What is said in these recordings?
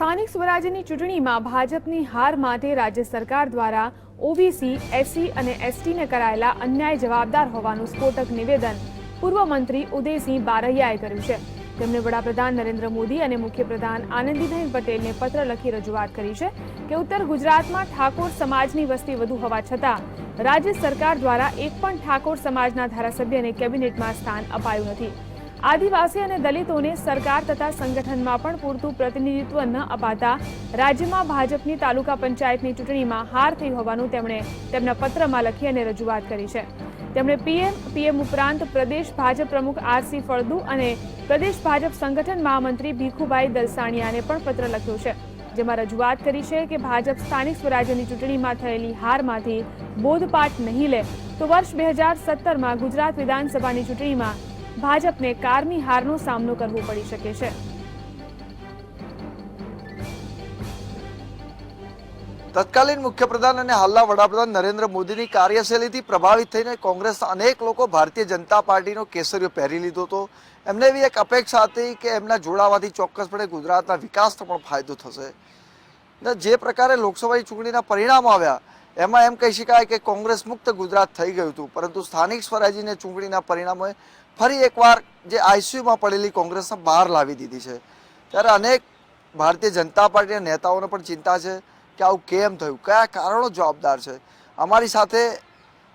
સ્થાનિક સ્વરાજ્યની ચૂંટણીમાં ભાજપની હાર માટે રાજ્ય સરકાર દ્વારા ઓબીસી એસસી અને એસટીને કરાયેલા અન્યાય જવાબદાર હોવાનું સ્ફોટક નિવેદન પૂર્વ મંત્રી ઉદયસિંહ બારૈયાએ કર્યું છે. તેમણે વડાપ્રધાન નરેન્દ્ર મોદી અને મુખ્યપ્રધાન આનંદીબેન પટેલને પત્ર લખી રજૂઆત કરી છે કે ઉત્તર ગુજરાતમાં ઠાકોર સમાજની વસ્તી વધુ હોવા છતાં રાજ્ય સરકાર દ્વારા એક પણ ઠાકોર સમાજના ધારાસભ્યને કેબિનેટમાં સ્થાન અપાયું નથી. આદિવાસી અને દલિતોને સરકાર તથા સંગઠનમાં પણ પૂરતું પ્રતિનિધિત્વ ન અપાતા રાજ્યમાં ભાજપની તાલુકા પંચાયતની ચૂંટણીમાં હાર થઈ હોવાનું તેમણે તેમના પત્રમાં લખી અને રજૂઆત કરી છે. તેમણે પીએમ પીએમ ઉપરાંત પ્રદેશ ભાજપ પ્રમુખ આરસી ફળદુ અને પ્રદેશ ભાજપ સંગઠન મહામંત્રી ભીખુભાઈ દલસાણિયાને પણ પત્ર લખ્યો છે, જેમાં રજૂઆત કરી છે કે ભાજપ સ્થાનિક સ્વરાજ્યની ચૂંટણીમાં થયેલી હારમાંથી બોધપાઠ નહીં લે તો વર્ષ બે હજાર સત્તરમાં ગુજરાત વિધાનસભાની ચૂંટણીમાં ભાજપને કારમી હારનો સામનો કરવો પડી શકે છે. તત્કાલીન મુખ્યપ્રધાન અને હાલના વડાપ્રધાન નરેન્દ્ર મોદીની કાર્યશૈલીથી પ્રભાવિત થઈને કોંગ્રેસના અનેક લોકો ભારતીય જનતા પાર્ટીનો કેસરીઓ પહેરી લીધો હતો. એમને એવી એક અપેક્ષા હતી કે એમના જોડાવાથી ચોક્કસપણે ગુજરાતના વિકાસનો પણ ફાયદો થશે. ને જે પ્રકારે લોકસભાની ચૂંટણીના પરિણામ આવ્યા, એમાં એમ કહી શકાય કે કોંગ્રેસ મુક્ત ગુજરાત થઈ ગયું હતું. પરંતુ સ્થાનિક સ્વરાજ્યની ચૂંટણીના પરિણામોએ ફરી એકવાર જે આઈસીયુમાં પડેલી કોંગ્રેસને બહાર લાવી દીધી છે. ત્યારે અનેક ભારતીય જનતા પાર્ટીના નેતાઓને પણ ચિંતા છે કે આવું કેમ થયું? કયા કારણો જવાબદાર છે? અમારી સાથે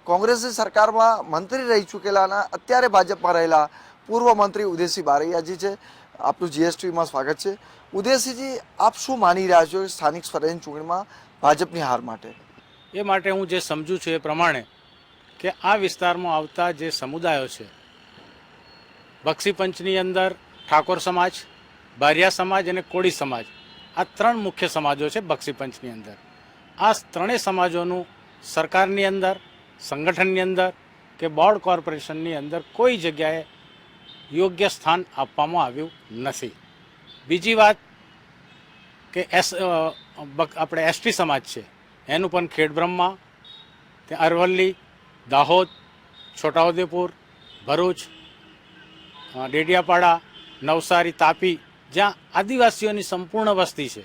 કોંગ્રેસની સરકારમાં મંત્રી રહી ચૂકેલાના, અત્યારે ભાજપમાં રહેલા પૂર્વ મંત્રી ઉદયસિંહ બારૈયાજી છે. આપનું જીએસટીમાં સ્વાગત છે. ઉદયસિંહજી આપ શું માની રહ્યા છો સ્થાનિક સ્વરાજની ચૂંટણીમાં ભાજપની હાર માટે? એ માટે હું જે સમજુ છું એ પ્રમાણે કે આ વિસ્તારમાં આવતા જે સમુદાયો છે બક્ષીપંચની અંદર ઠાકોર સમાજ, બારિયા સમાજ અને કોળી સમાજ. આ ત્રણ મુખ્ય સમાજો છે બક્ષીપંચની અંદર. આ ત્રણેય સમાજોનું સરકારની અંદર, સંગઠનની અંદર કે બોર્ડ કોર્પોરેશનની અંદર કોઈ જગ્યાએ યોગ્ય સ્થાન આપવામાં આવ્યું નથી. બીજી વાત કે એસ આપણે એસટી સમાજ છે. એનું પણ ખેડબ્રહ્મા અરવલ્લી, દાહોદ, છોટાઉદેપુર, ભરૂચ ડેડિયાપાડા, નવસારી, તાપી, જ્યાં આદિવાસીઓની સંપૂર્ણ વસ્તી છે.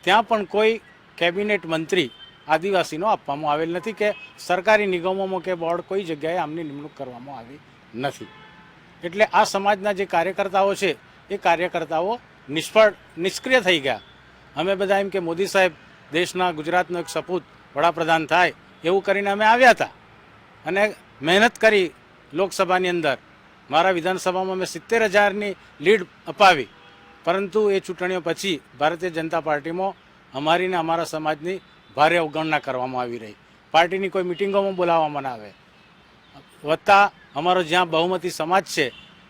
ત્યાં પણ કોઈ કેબિનેટ મંત્રી આદિવાસીનો આપવામાં આવેલ નથી કે સરકારી નિગમોમાં કે બોર્ડ કોઈ જગ્યાએ આમની નિમણૂક કરવામાં આવી નથી. એટલે આ સમાજના જે કાર્યકર્તાઓ છે, એ કાર્યકર્તાઓ નિષ્ફળ, નિષ્ક્રિય થઈ ગયા. અમે બધા એમ કે મોદી સાહેબ, દેશના ગુજરાતનો એક સપૂત વડાપ્રધાન થાય એવું કરીને અમે આવ્યા હતા. અને મહેનત કરી લોકસભાની અંદર. મારા વિધાનસભામાં મેં સિત્તેર હજારની લીડ અપાવી. પરંતુ એ ચૂંટણીઓ પછી ભારતીય જનતા પાર્ટીમાં અમારી ને અમારા સમાજની ભારે અવગણના કરવામાં આવી રહી. પાર્ટીની કોઈ મિટિંગોમાં બોલાવવામાં ના આવે. વત્તા અમારો જ્યાં બહુમતી સમાજ છે,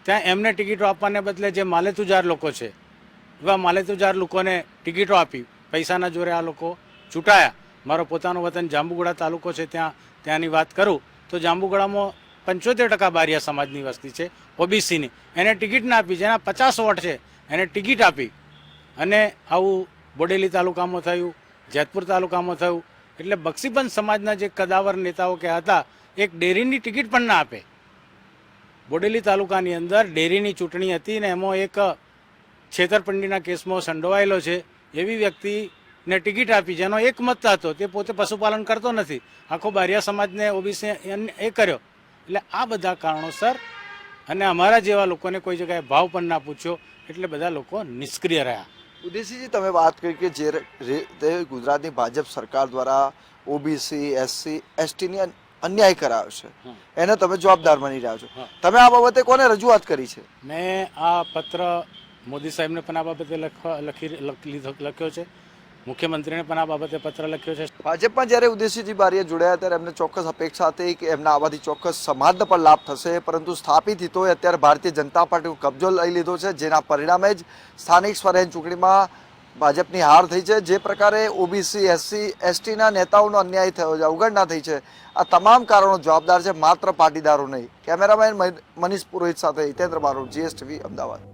ત્યાં એમને ટિકિટો આપવાને બદલે જે માલેતુજાર લોકો છે, એવા માલેતુજાર લોકોને ટિકિટો આપી, પૈસાના જોરે આ લોકો ચૂંટાયા. મારો પોતાનો વતન જાંબુગોડા તાલુકો છે, ત્યાં ત્યાંની વાત કરું, તો જાંબુગોડામાં પંચોતેર ટકા બારિયા સમાજની વસ્તી છે, ઓબીસીની. એને ટિકિટ ના આપી, જેના પચાસ વોટ છે, એને ટિકિટ આપી. અને આવું બોડેલી તાલુકામાં થયું, જેતપુર તાલુકામાં થયું, એટલે બક્ષીપંચ સમાજના જે કદાવર નેતાઓ કે હતા, એક ડેરીની ટિકિટ પણ ના આપે. બોડેલી તાલુકાની અંદર ડેરીની ચૂંટણી હતી ને એમાં એક છેતરપિંડીના કેસમાં સંડોવાયેલો છે. એવી વ્યક્તિને ટિકિટ આપી, જેનો એક મત હતો, તે પોતે પશુપાલન કરતો નથી. આખો બારિયા સમાજને ઓબીસી એ કર્યો. એટલે આ બધા કારણોસર અને અમારા જેવા લોકોને કોઈ જગ્યાએ ભાવ પણ ના પૂછ્યો એટલે બધા લોકો નિષ્ક્રિય રહ્યા. ઉદયસિંહજી તમે વાત કરી કે જે રીતે ગુજરાતની ભાજપ સરકાર દ્વારા ઓબીસી એસસી એસટીની અન્યાય કરાયો છે. એને તમે જવાબદાર માની રહ્યા છો. તમે આ બાબતે કોને રજૂઆત કરી છે? મેં આ પત્ર મોદી સાહેબને પણ આ બાબતે લખવા લખી લખ્યો છે. મુખ્યમંત્રીને પણ આ બાબતે પત્ર લખ્યો છે. ભાજપમાં જ્યારે ઉદયસિંહજી બારીએ જોડાયા ત્યારે એમને ચોક્કસ અપેક્ષા હતી કે એમના આવાથી ચોક્કસ સમાજને પણ લાભ થશે. પરંતુ સ્થાપિત હિતોએ અત્યારે ભારતીય જનતા પાર્ટીનો કબજો લઈ લીધો છે, જેના પરિણામે જ સ્થાનિક સ્વરાજ ચૂંટણીમાં ભાજપની હાર થઈ છે. જે પ્રકારે ઓબીસી એસસી એસટીના નેતાઓનો અન્યાય થયો છે, અવગણના થઈ છે. આ તમામ કારણો જવાબદાર છે, માત્ર પાટીદારો નહીં. કેમેરામેન મનીષ પુરોહિત સાથે હિતેન્દ્ર બારોટ જીએસટીવી અમદાવાદ.